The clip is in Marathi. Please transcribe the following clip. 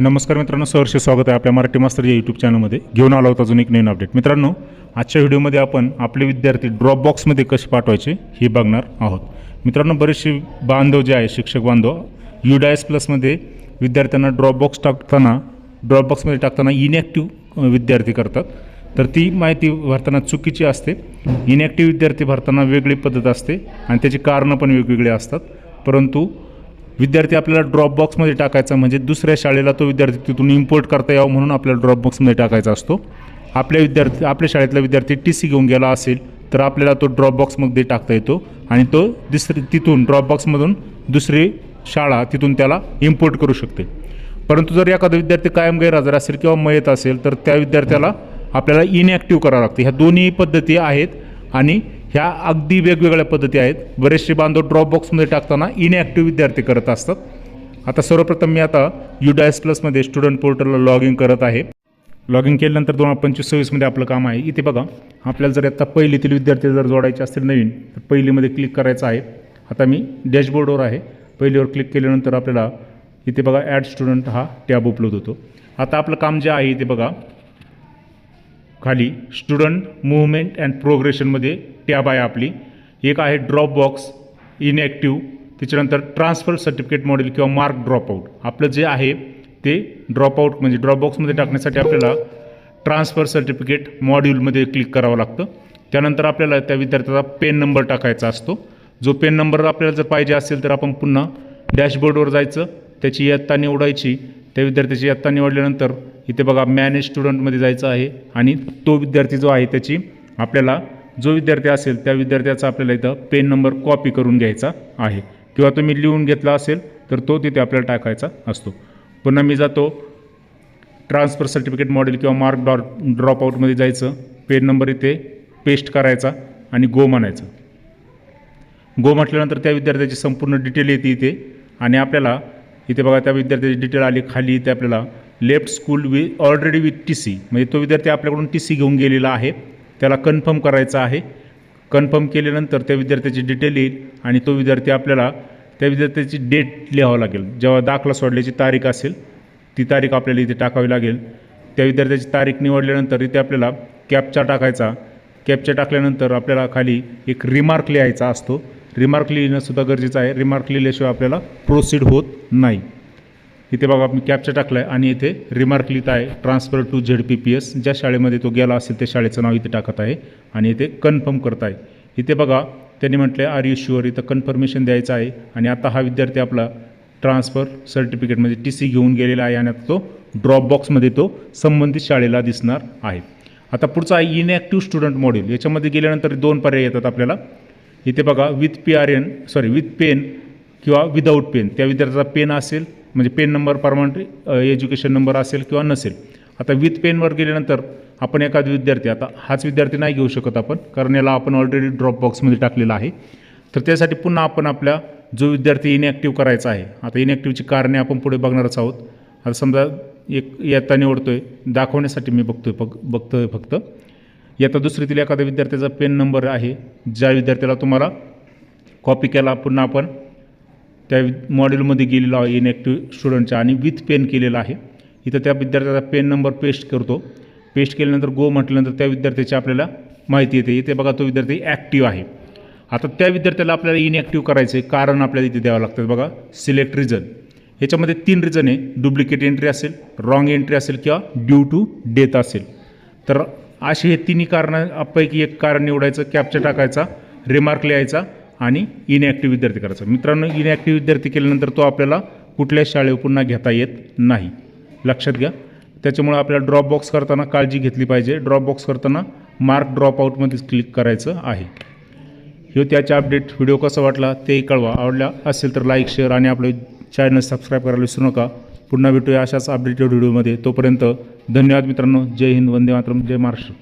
नमस्कार मित्रांनो सहर्ष स्वागत आहे आपल्या मराठी मास्तर या यूट्यूब चॅनलमध्ये घेऊन आलो होता अजून एक नवीन अपडेट मित्रांनो आजच्या व्हिडिओमध्ये आपण आपले विद्यार्थी ड्रॉप बॉक्समध्ये कसे पाठवायचे हे बघणार आहोत. मित्रांनो बरेचसे बांधव जे आहे शिक्षक बांधव यू डायस प्लसमध्ये विद्यार्थ्यांना ड्रॉप बॉक्स टाकताना ड्रॉप बॉक्समध्ये टाकताना इनॅक्टिव्ह विद्यार्थी करतात. तर ती माहिती भरताना चुकीची असते. इनॅक्टिव्ह विद्यार्थी भरताना वेगळी पद्धत असते आणि त्याची कारणं पण वेगवेगळी असतात. परंतु विद्यार्थी आपल्याला ड्रॉप बॉक्समध्ये टाकायचा म्हणजे दुसऱ्या शाळेला तो विद्यार्थी तिथून इम्पोर्ट करता यावं म्हणून आपल्याला ड्रॉप बॉक्समध्ये टाकायचा असतो. आपल्या विद्यार्थी आपल्या शाळेतला विद्यार्थी टी सी घेऊन गेला असेल तर आपल्याला तो ड्रॉप बॉक्समध्ये टाकता येतो आणि तो दुसरी तिथून ड्रॉप बॉक्समधून दुसरी शाळा तिथून त्याला इम्पोर्ट करू शकते. परंतु जर एखादा विद्यार्थी कायम गैरहजर असेल किंवा मयत असेल तर त्या विद्यार्थ्याला आपल्याला इनॲक्टिव्ह करावं लागतं. ह्या दोन्ही पद्धती आहेत आणि ह्या अगदी वेगवेगळ्या पद्धती आहेत. बरेचसे बांधव ड्रॉप बॉक्समध्ये टाकताना इनॲक्टिव्ह विद्यार्थी करत असतात. आता सर्वप्रथम मी आता युडायस प्लसमध्ये स्टुडंट पोर्टलला लॉग इन करत आहे. लॉग इन केल्यानंतर दोन हजार पंचवीस सव्वीसमध्ये आपलं काम आहे. इथे बघा आपल्याला जर आता पहिलीतील विद्यार्थी जर जोडायचे असतील नवीन तर पहिलीमध्ये क्लिक करायचं आहे. आता मी डॅशबोर्डवर आहे. पहिलीवर क्लिक केल्यानंतर आपल्याला इथे बघा ॲड स्टुडंट हा टॅब उपलब्ध होतो. आता आपलं काम जे आहे इथे बघा खाली स्टुडंट मुवमेंट अँड प्रोग्रेशनमध्ये टॅब आहे आपली. एक आहे ड्रॉप बॉक्स इनॲक्टिव्ह त्याच्यानंतर ट्रान्सफर सर्टिफिकेट मॉडेल किंवा मार्क ड्रॉपआउट आपलं जे आहे ते ड्रॉपआउट म्हणजे ड्रॉपबॉक्समध्ये टाकण्यासाठी आपल्याला ट्रान्सफर सर्टिफिकेट मॉड्यूलमध्ये क्लिक करावं लागतं. त्यानंतर आपल्याला त्या विद्यार्थ्याचा पेन नंबर टाकायचा असतो. जो पेन नंबर आपल्याला जर पाहिजे असेल तर आपण पुन्हा डॅशबोर्डवर जायचं. त्याची इयत्ता निवडायची. त्या विद्यार्थ्याची इयत्ता निवडल्यानंतर इथे बघा मॅनेज स्टुडंटमध्ये जायचं आहे. आणि तो विद्यार्थी जो आहे त्याची आपल्याला जो विद्यार्थी असेल त्या विद्यार्थ्याचा आपल्याला इथं पेन नंबर कॉपी करून घ्यायचा आहे. किंवा तुम्ही लिहून घेतला असेल तर तो तिथे आपल्याला टाकायचा असतो. पुन्हा मी जातो ट्रान्सफर सर्टिफिकेट मॉडेल किंवा मार्क डॉट ड्रॉपआउटमध्ये जायचं. पेन नंबर इथे पेस्ट करायचा आणि गो म्हणायचं. गो म्हटल्यानंतर त्या विद्यार्थ्याची संपूर्ण डिटेल येते इथे. आणि आपल्याला इथे बघा त्या विद्यार्थ्याची डिटेल आली खाली इथे आपल्याला left school with already with T C म्हणजे तो विद्यार्थी आपल्याकडून टी सी घेऊन गेलेला आहे. त्याला कन्फर्म करायचं आहे. कन्फर्म केल्यानंतर त्या विद्यार्थ्याची डिटेल येईल आणि तो विद्यार्थी आपल्याला त्या विद्यार्थ्याची डेट लिहावं लागेल. जेव्हा दाखला सोडल्याची तारीख असेल ती तारीख आपल्याला इथे टाकावी लागेल. त्या विद्यार्थ्याची तारीख निवडल्यानंतर इथे आपल्याला कॅपचा टाकायचा. कॅपचा टाकल्यानंतर आपल्याला खाली एक रिमार्क लिहायचा असतो. रिमार्क लिहिणंसुद्धा गरजेचं आहे. रिमार्क लिहिल्याशिवाय आपल्याला प्रोसीड होत नाही. इथे बघा मी कॅप्चर टाकला आहे आणि इथे रिमार्क लिहित आहे transfer to Z P P S ज्या शाळेमध्ये तो गेला असेल त्या शाळेचं नाव इथे टाकत आहे आणि इथे कन्फर्म करत आहे. इथे बघा त्यांनी म्हटलं आर यू शुअर इथं कन्फर्मेशन द्यायचं आहे. आणि आता हा विद्यार्थी आपला ट्रान्सफर सर्टिफिकेट म्हणजे टी सी घेऊन गेलेला आहे आणि आता तो ड्रॉप बॉक्समध्ये तो संबंधित शाळेला दिसणार आहे. आता पुढचा आहे इनॅक्टिव्ह स्टुडंट मॉड्यूल याच्यामध्ये गेल्यानंतर दोन पर्याय येतात आपल्याला. इथे बघा with P R N sorry with PEN किंवा विदाऊट पेन त्या विद्यार्थ्याचा पेन असेल म्हणजे PEN number permanent education number असेल किंवा नसेल. आता विथ पेनवर गेल्यानंतर आपण एखादा विद्यार्थी आता हाच विद्यार्थी नाही घेऊ शकत आपण कारण याला आपण ऑलरेडी ड्रॉप बॉक्समध्ये टाकलेला आहे. तर त्यासाठी पुन्हा आपण आपल्या जो विद्यार्थी इनॅक्टिव्ह करायचा आहे आता इनॅक्टिव्हची कारणे आपण पुढे बघणारच आहोत. आता समजा एक इयत्ता निवडतो आहे दाखवण्यासाठी मी बघतो आहे बघ फक आहे फक्त. येता दुसरीतील एखाद्या विद्यार्थ्याचा पेन नंबर आहे ज्या विद्यार्थ्याला तुम्हाला कॉपी केला पुन्हा आपण त्या मॉड्यूलमध्ये गेलेलो आहे इनॅक्टिव्ह स्टुडंटचा आणि विथ पेन केलेला आहे. इथं त्या विद्यार्थ्याचा पेन नंबर पेस्ट करतो. पेस्ट केल्यानंतर गो म्हटल्यानंतर त्या विद्यार्थ्याची आपल्याला माहिती येते. इथे बघा तो विद्यार्थी ॲक्टिव्ह आहे. आता त्या विद्यार्थ्याला आपल्याला इनॅक्टिव्ह करायचं आहे कारण आपल्याला इथे द्यावं लागतं. बघा सिलेक्ट रिझन ह्याच्यामध्ये तीन रिझन आहे. डुप्लिकेट एंट्री असेल रॉंग एंट्री असेल किंवा ड्यू टू डेथ असेल. तर असे हे तिन्ही कारणापैकी एक कारण निवडायचं कॅप्चर टाकायचा रिमार्क लिहायचा आणि इनॲक्टिव्ह विद्यार्थी करायचा. मित्रांनो इनॲक्टिव्ह विद्यार्थी केल्यानंतर तो आपल्याला कुठल्याच शाळेवर पुन्हा घेता येत नाही. लक्षात घ्या. त्याच्यामुळे आपल्याला ड्रॉप बॉक्स करताना काळजी घेतली पाहिजे. ड्रॉप बॉक्स करताना मार्क ड्रॉपआउटमध्येच क्लिक करायचं आहे. ह्यो त्याचा अपडेट व्हिडिओ कसा वाटला तेही कळवा. आवडला असेल तर लाईक शेअर आणि आपले चॅनल सबस्क्राईब करायला विसरू नका. पुन्हा भेटूया अशाच अपडेटेड व्हिडिओमध्ये तोपर्यंत धन्यवाद मित्रांनो. जय हिंद. वंदे मातरम. जय महाराष्ट्र.